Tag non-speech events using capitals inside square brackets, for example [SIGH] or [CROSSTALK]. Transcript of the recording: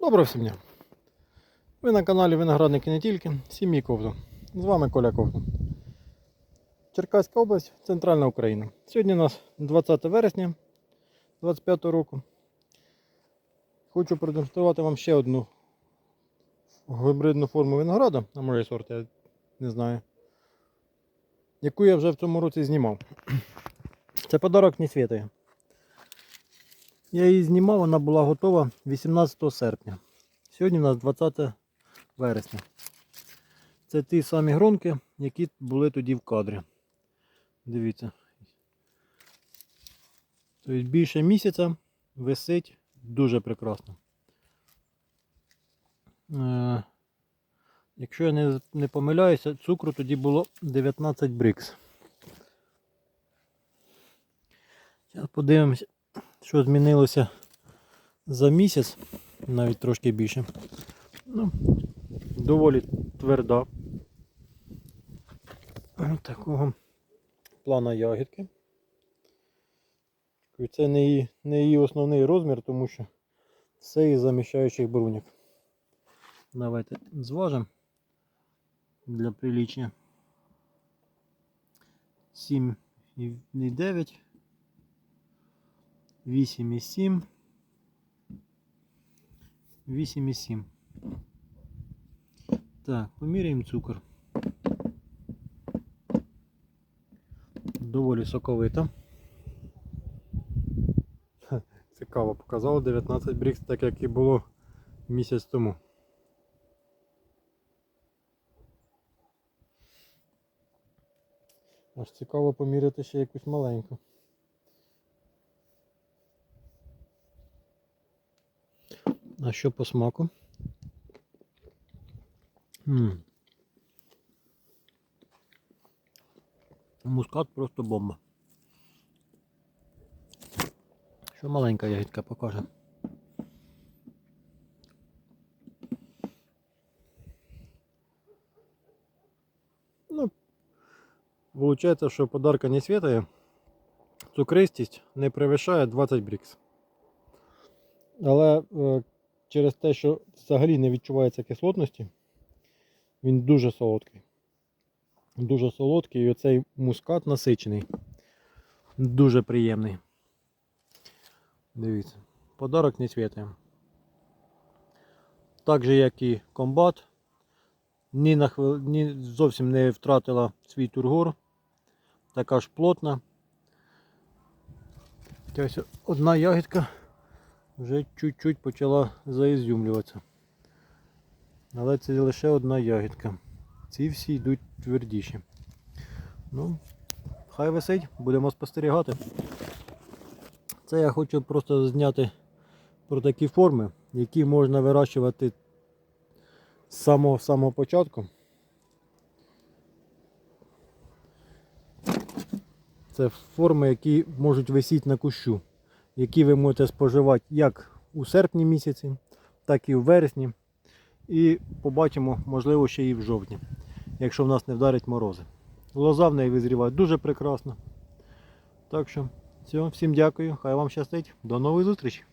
Доброго всім дня! Ви на каналі Виноградники не тільки, сім'ї Ковтун. З вами Коля Ковтун. Черкаська область, Центральна Україна. Сьогодні у нас 20 вересня 2025 року. Хочу продемонструвати вам ще одну гібридну форму винограда, а може сорт, я не знаю. Яку я вже в цьому році знімав. Це подарок не світає. Я її знімав, вона була готова 18 серпня. Сьогодні у нас 20 вересня. Це ті самі гронки, які були тоді в кадрі. Дивіться. Тобто більше місяця висить дуже прекрасно. Е, якщо я не, не помиляюся, цукру тоді було 19 брикс. Зараз подивимося, що змінилося за місяць, навіть трошки більше. Ну, доволі тверда. Такого плана ягідки. Це не її, не її основний розмір, тому що це із заміщаючих бруньок. Давайте зважимо для прилічення. 7,9. 8,7. 8,7. Так, поміряємо цукор. Доволі соковита. [LAUGHS] Цікаво, показало 19 брікс, так як і було місяць тому. Аж цікаво поміряти ще якусь маленьку. А що по смаку? м Мускат просто бомба. Що маленька ягідка покаже? Ну, виходить, що подарка не світає. Цукристість не перевищає 20 брікс. Але е, через те, що взагалі не відчувається кислотності, він дуже солодкий. Дуже солодкий і оцей мускат насичений. Дуже приємний. Дивіться, подарок не світає. Так же, як і комбат, ні, на хвил... ні зовсім не втратила свій тургор. Така ж плотна. Ось одна ягідка вже чуть-чуть почала заізюмлюватися. Але це лише одна ягідка. Ці всі йдуть твердіші. Ну, хай висить, будемо спостерігати. Це я хочу просто зняти про такі форми, які можна вирощувати з самого самого початку. Це форми, які можуть висіти на кущу, які ви можете споживати як у серпні місяці, так і в вересні. І побачимо, можливо, ще і в жовтні, якщо в нас не вдарить морози. Лоза в неї визріває дуже прекрасно. Так що, все, всім дякую, хай вам щастить. До нових зустрічей!